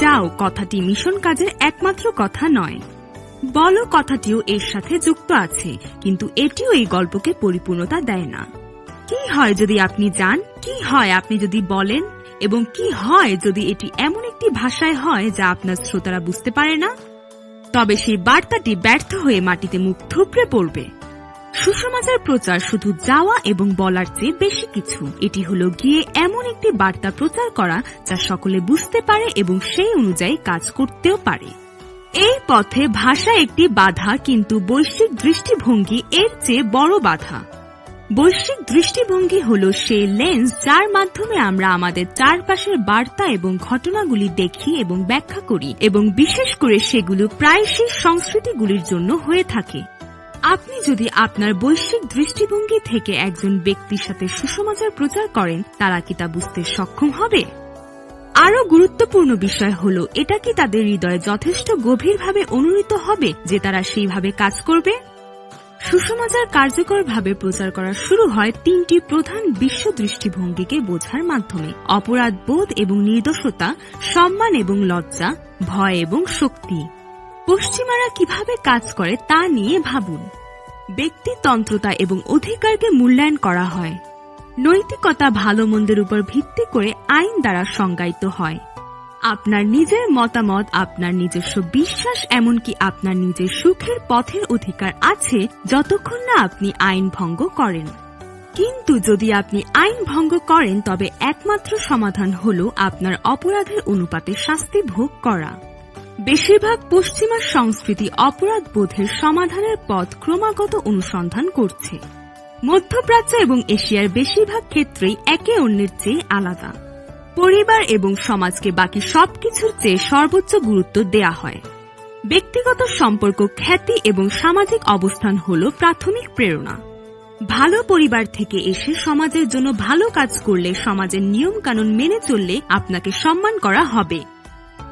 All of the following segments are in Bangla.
যাও, কথাটি মিশন কাজের একমাত্র কথা নয়। বলো, কথাটিও এর সাথে যুক্ত আছে, কিন্তু এটিও এই গল্পকে পরিপূর্ণতা দেয় না। কি হয় যদি আপনি যান? কি হয় আপনি যদি বলেন? এবং কি হয় যদি এটি এমন একটি ভাষায় হয় যা আপনার শ্রোতারা বুঝতে পারে না? তবে সেই বার্তাটি ব্যর্থ হয়ে মাটিতে মুখ থুপড়ে পড়বে। সুসমাচার প্রচার শুধু যাওয়া এবং বলার চেয়ে বেশি কিছু। এটি হলো গিয়ে এমন একটি বার্তা প্রচার করা যা সকলে বুঝতে পারে এবং সেই অনুযায়ী কাজ করতেও পারে। এই পথে ভাষা একটি বাধা, কিন্তু বৈশ্বিক দৃষ্টিভঙ্গি এর চেয়ে বড় বাধা। বৈশ্বিক দৃষ্টিভঙ্গি হল সেই লেন্স যার মাধ্যমে আমরা আমাদের চারপাশের বার্তা এবং ঘটনাগুলি দেখি এবং ব্যাখ্যা করি এবং বিশেষ করে সেগুলো প্রায়শই সংস্কৃতিগুলির জন্য হয়ে থাকে। আপনি যদি আপনার বৈশ্বিক দৃষ্টিভঙ্গি থেকে একজন ব্যক্তির সাথে সুসমাচার প্রচার করেন, তারা কি তা বুঝতে সক্ষম হবে? আরও গুরুত্বপূর্ণ বিষয় হল, এটা কি তাদের হৃদয়ে যথেষ্ট গভীরভাবে অনুনীত হবে যে তারা সেইভাবে কাজ করবে? সুসমাচার কার্যকরভাবে প্রচার করা শুরু হয় তিনটি প্রধান বিশ্ব দৃষ্টিভঙ্গিকে বোঝার মাধ্যমে। অপরাধ বোধ এবং নির্দোষতা, সম্মান এবং লজ্জা, ভয় এবং শক্তি। পশ্চিমারা কীভাবে কাজ করে তা নিয়ে ভাবুন। ব্যক্তিতন্ত্রতা এবং অধিকারকে মূল্যায়ন করা হয়। নৈতিকতা ভালো মন্দের উপর ভিত্তি করে আইন দ্বারা সংজ্ঞায়িত হয়। আপনার নিজের মতামত, আপনার নিজস্ব বিশ্বাস, এমনকি আপনার নিজের সুখের পথের অধিকার আছে যতক্ষণ না আপনি আইন ভঙ্গ করেন। কিন্তু যদি আপনি আইন ভঙ্গ করেন, তবে একমাত্র সমাধান হল আপনার অপরাধের অনুপাতে শাস্তি ভোগ করা। বেশিরভাগ পশ্চিমা সংস্কৃতি অপরাধ বোধের সমাধানের পথ ক্রমাগত অনুসন্ধান করছে। মধ্যপ্রাচ্য এবং এশিয়ার বেশিরভাগ ক্ষেত্রেই একে অন্যের চেয়ে আলাদা। পরিবার এবং সমাজকে বাকি সবকিছুর চেয়ে সর্বোচ্চ গুরুত্ব দেয়া হয়। ব্যক্তিগত সম্পর্ক, খ্যাতি এবং সামাজিক অবস্থান হল প্রাথমিক প্রেরণা। ভালো পরিবার থেকে এসে সমাজের জন্য ভালো কাজ করলে সমাজের নিয়মকানুন মেনে চললে আপনাকে সম্মান করা হবে।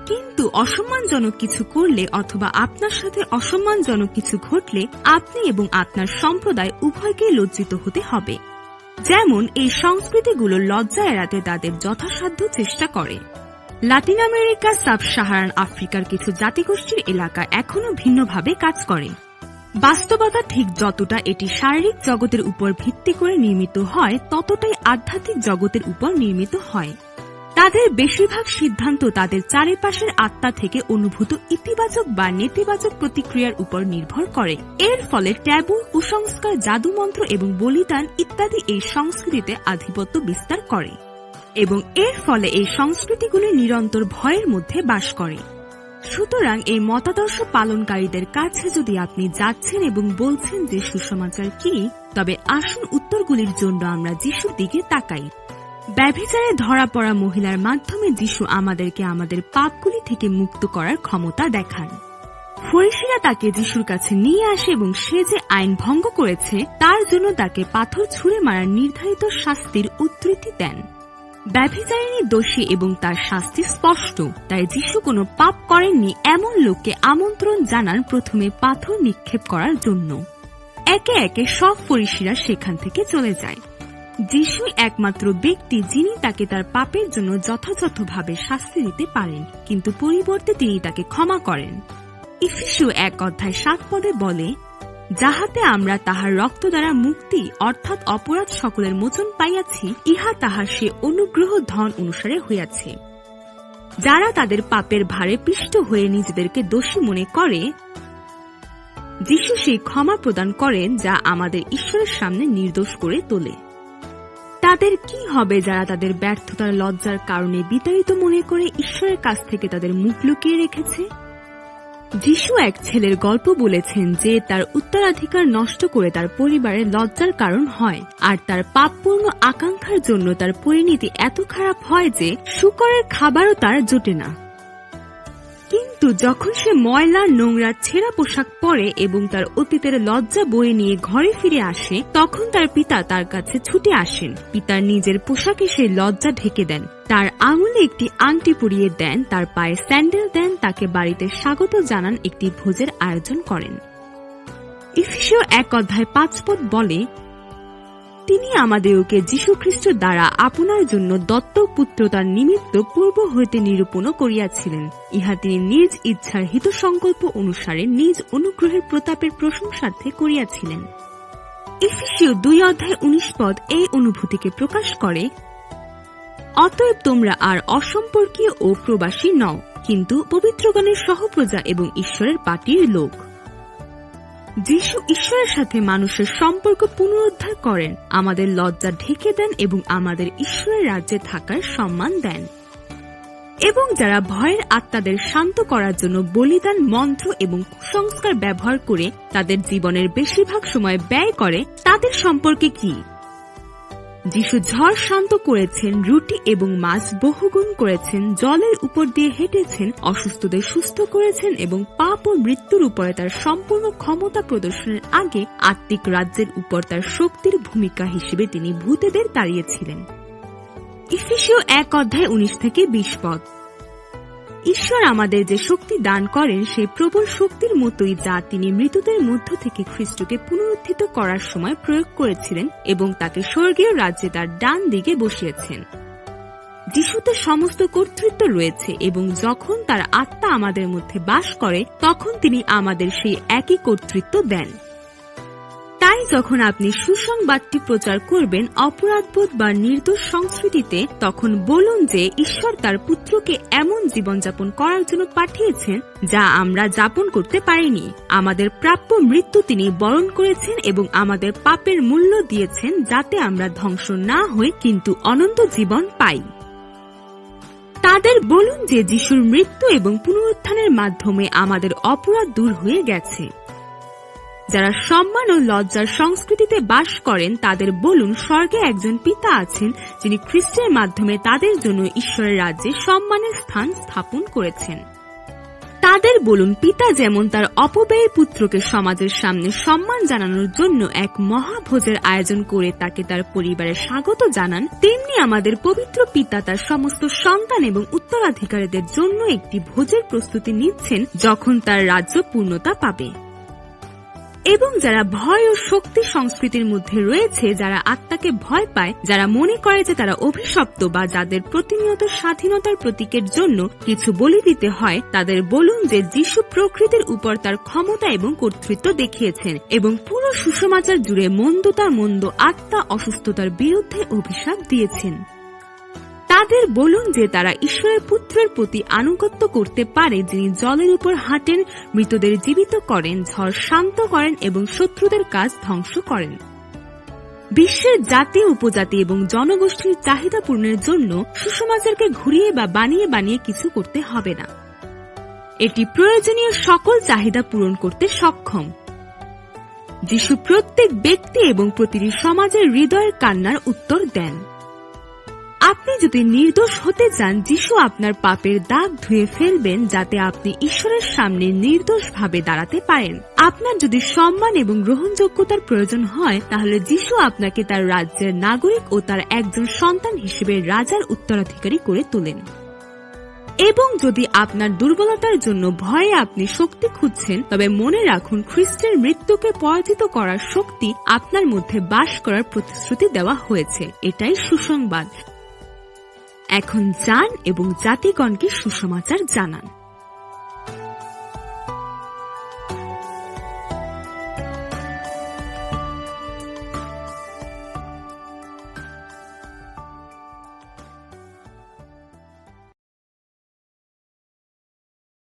কিন্তু অসম্মানজনক কিছু করলে অথবা আপনার সাথে অসম্মানজনক কিছু ঘটলে আপনি এবং আপনার সম্প্রদায় উভয়কেই লজ্জিত হতে হবে। যেমন এই সংস্কৃতিগুলো লজ্জা এড়াতে তাদের যথাসাধ্য চেষ্টা করে। লাতিন আমেরিকা সাব সাহারান আফ্রিকার কিছু জাতিগোষ্ঠীর এলাকা এখনও ভিন্নভাবে কাজ করে। বাস্তবতা ঠিক যতটা এটি শারীরিক জগতের উপর ভিত্তি করে নির্মিত হয়, ততটাই আধ্যাত্মিক জগতের উপর নির্মিত হয়। তাদের বেশিরভাগ সিদ্ধান্ত তাদের চারিপাশের আত্মা থেকে অনুভূত ইতিবাচক বা নেতিবাচক প্রতিক্রিয়ার উপর নির্ভর করে। এর ফলে ট্যাবু, কুসংস্কার, জাদুমন্ত্র এবং বলিদান ইত্যাদি এই সংস্কৃতিতে আধিপত্য বিস্তার করে এবং এর ফলে এই সংস্কৃতিগুলি নিরন্তর ভয়ের মধ্যে বাস করে। সুতরাং এই মতাদর্শ পালনকারীদের কাছে যদি আপনি যাচ্ছেন এবং বলছেন যে সুসমাচার কি, তবে আসুন উত্তরগুলির জন্য আমরা যিশুর দিকে তাকাই। ব্যভিচারে ধরা পড়া মহিলার মাধ্যমে যিশু আমাদেরকে আমাদের পাপগুলি থেকে মুক্ত করার ক্ষমতা দেখান। ফরিসিরা তাকে যিশুর কাছে নিয়ে আসে এবং সে যে আইন ভঙ্গ করেছে, তার জন্য তাকে পাথর ছুঁড়ে মারার নির্ধারিত শাস্তির উদ্ধৃতি দেন। ব্যভিচারিণী দোষী এবং তার শাস্তি স্পষ্ট, তাই যিশু কোনো পাপ করেননি এমন লোককে আমন্ত্রণ জানান প্রথমে পাথর নিক্ষেপ করার জন্য। একে একে সব ফরিসিরা সেখান থেকে চলে যায়। যিশুই একমাত্র ব্যক্তি যিনি তাকে তার পাপের জন্য যথাযথভাবে শাস্তি দিতে পারেন, কিন্তু পরিবর্তে তিনি তাকে ক্ষমা করেন। ইফিসু এক অধ্যায় সাত পদে বলে, যাহাতে আমরা তাহার রক্ত দ্বারা মুক্তি, অর্থাৎ অপরাধ সকলের মোচন পাইয়াছি, ইহা তাহার সে অনুগ্রহ ধন অনুসারে হইয়াছে। যারা তাদের পাপের ভারে পিষ্ট হয়ে নিজেদেরকে দোষী মনে করে, যিশু সেই ক্ষমা প্রদান করেন যা আমাদের ঈশ্বরের সামনে নির্দোষ করে তোলে। তাদের কি হবে যারা তাদের ব্যর্থতার লজ্জার কারণে বিতাড়িত মনে করে ঈশ্বরের কাছ থেকে তাদের মুখ লুকিয়ে রেখেছে? যিশু এক ছেলের গল্প বলেছেন যে তার উত্তরাধিকার নষ্ট করে তার পরিবারের লজ্জার কারণ হয়, আর তার পাপপূর্ণ আকাঙ্ক্ষার জন্য তার পরিণতি এত খারাপ হয় যে শুকরের খাবারও তার জোটে না। কিন্তু যখন সে ময়লা, নোংরা, ছেঁড়া পোশাক পরে এবং তার অতীতের লজ্জা বয়ে নিয়ে ঘরে ফিরে আসে, তখন তার পিতা তার কাছে ছুটে আসেন। পিতার নিজের পোশাকে সেই লজ্জা ঢেকে দেন। তার আঙুলে একটি আংটি পরিয়ে দেন, তার পায়ে স্যান্ডেল দেন, তাকে বাড়িতে স্বাগত জানান, একটি ভোজের আয়োজন করেন। ইফিসীয় এক অধ্যায় পাঁচ পদ বলে তিনি আমাদেরকে যীশুখ্রিস্ট দ্বারা আপনার জন্য দত্তক পুত্রতার নিমিত্ত পূর্ব হইতে নিরূপণ করিয়াছিলেন। ইহা তিনি নিজ ইচ্ছার হিত সংকল্প অনুসারে নিজ অনুগ্রহের প্রতাপের প্রশংসার্থে করিয়াছিলেন। ইফিসীয় দুই অধ্যায় উনিশ পদ এই অনুভূতিকে প্রকাশ করে, অতএব তোমরা আর অসম্পর্কীয় ও প্রবাসী নও, কিন্তু পবিত্রগণের সহপ্রজা এবং ঈশ্বরের পার্টির লোক। যিশু ঈশ্বরের সাথে মানুষের সম্পর্ক পুনরুদ্ধার করেন, আমাদের লজ্জা ঢেকে দেন এবং আমাদের ঈশ্বরের রাজ্যে থাকার সম্মান দেন। এবং যারা ভয়ের আত্মাদের শান্ত করার জন্য বলিদান, মন্ত্র এবং কুসংস্কার ব্যবহার করে তাদের জীবনের বেশিরভাগ সময় ব্যয় করে, তাদের সম্পর্কে কি? যিশু ঝড় শান্ত করেছেন, রুটি এবং মাছ বহুগুণ করেছেন, জলের উপর দিয়ে হেঁটেছেন, অসুস্থদের সুস্থ করেছেন এবং পাপ ও মৃত্যুর উপরে তার সম্পূর্ণ ক্ষমতা প্রদর্শনের আগে আত্মিক রাজ্যের উপর তার শক্তির ভূমিকা হিসেবে তিনি ভূতেদের তাড়িয়েছিলেন। ইফিসীয় এক অধ্যায় উনিশ থেকে বিশ পদ। ঈশ্বর আমাদের যে শক্তি দান করেন, সেই প্রবল শক্তির মতোই যা তিনি মৃতদের মধ্য থেকে খ্রিস্টকে পুনরুত্থিত করার সময় প্রয়োগ করেছিলেন এবং তাকে স্বর্গীয় রাজ্যে তার ডান দিকে বসিয়েছেন। যিশুতে সমস্ত কর্তৃত্ব রয়েছে এবং যখন তার আত্মা আমাদের মধ্যে বাস করে, তখন তিনি আমাদের সেই একই কর্তৃত্ব দেন। যখন আপনি সুসংবাদটি প্রচার করবেন অপরাধবোধ বা নির্দোষ সংস্কৃতিতে, তখন বলুন যে ঈশ্বর তার পুত্রকে এমন জীবনযাপন করার জন্য পাঠিয়েছেন যা আমরা যাপন করতে পারিনি। আমাদের প্রাপ্য মৃত্যু তিনি বরণ করেছেন এবং আমাদের পাপের মূল্য দিয়েছেন যাতে আমরা ধ্বংস না হই, কিন্তু অনন্ত জীবন পাই। তাদের বলুন যে যিশুর মৃত্যু এবং পুনরুত্থানের মাধ্যমে আমাদের অপরাধ দূর হয়ে গেছে। যারা সম্মান ও লজ্জার সংস্কৃতিতে বাস করেন, তাদের বলুন, স্বর্গে একজন পিতা আছেন যিনি খ্রিস্টের মাধ্যমে তাদের জন্য ঈশ্বরের রাজ্যে সম্মানের স্থান স্থাপন করেছেন। তাদের বলুন, পিতা যেমন তার অপব্যয়ী পুত্রকে সমাজের সামনে সম্মান জানানোর জন্য এক মহাভোজের আয়োজন করে তাকে তার পরিবারে স্বাগত জানান, তেমনি আমাদের পবিত্র পিতা তার সমস্ত সন্তান এবং উত্তরাধিকারীদের জন্য একটি ভোজের প্রস্তুতি নিচ্ছেন যখন তার রাজ্য পূর্ণতা পাবে। এবং যারা ভয় ও শক্তি সংস্কৃতির মধ্যে রয়েছে, যারা আত্মাকে ভয় পায়, যারা মনে করে যে তারা অভিশপ্ত বা যাদের প্রতিনিয়ত স্বাধীনতার প্রতীকের জন্য কিছু বলি দিতে হয়, তাদের বলুন যে যিশু প্রকৃতির উপর তার ক্ষমতা এবং কর্তৃত্ব দেখিয়েছেন এবং পুরো সুসমাচার জুড়ে মন্দতা মন্দ আত্মা অসুস্থতার বিরুদ্ধে অভিশাপ দিয়েছেন। তাদের বলুন যে তারা ঈশ্বরের পুত্রের প্রতি আনুগত্য করতে পারে যিনি জলের উপর হাঁটেন, মৃতদের জীবিত করেন, ঝড় শান্ত করেন এবং শত্রুদের কাজ ধ্বংস করেন। বিশ্বের জাতি, উপজাতি এবং জনগোষ্ঠীর চাহিদা পূরণের জন্য সুসমাচারকে ঘুরিয়ে বা বানিয়ে বানিয়ে কিছু করতে হবে না। এটি প্রয়োজনীয় সকল চাহিদা পূরণ করতে সক্ষম। যিশু প্রত্যেক ব্যক্তি এবং প্রতিটি সমাজের হৃদয়ের কান্নার উত্তর দেন। যদি নির্দোষ হতে চান, যিশু আপনার পাপের দাগ ধুয়ে ফেলবেন যাতে আপনি ঈশ্বরের সামনে নির্দোষভাবে দাঁড়াতে পারেন। আপনার যদি সম্মান এবং গ্রহণযোগ্যতার প্রয়োজন হয়, তাহলে যিশু আপনাকে তার রাজ্যের নাগরিক ও তার একজন সন্তান হিসেবে রাজার উত্তরাধিকারী করে তোলেন। এবং যদি আপনার দুর্বলতার জন্য ভয়ে আপনি শক্তি খুঁজছেন, তবে মনে রাখুন, খ্রিস্টের মৃত্যুকে পরাজিত করার শক্তি আপনার মধ্যে বাস করার প্রতিশ্রুতি দেওয়া হয়েছে। এটাই সুসংবাদ। এখন যান এবং জাতিগণকে সুসমাচার জানান।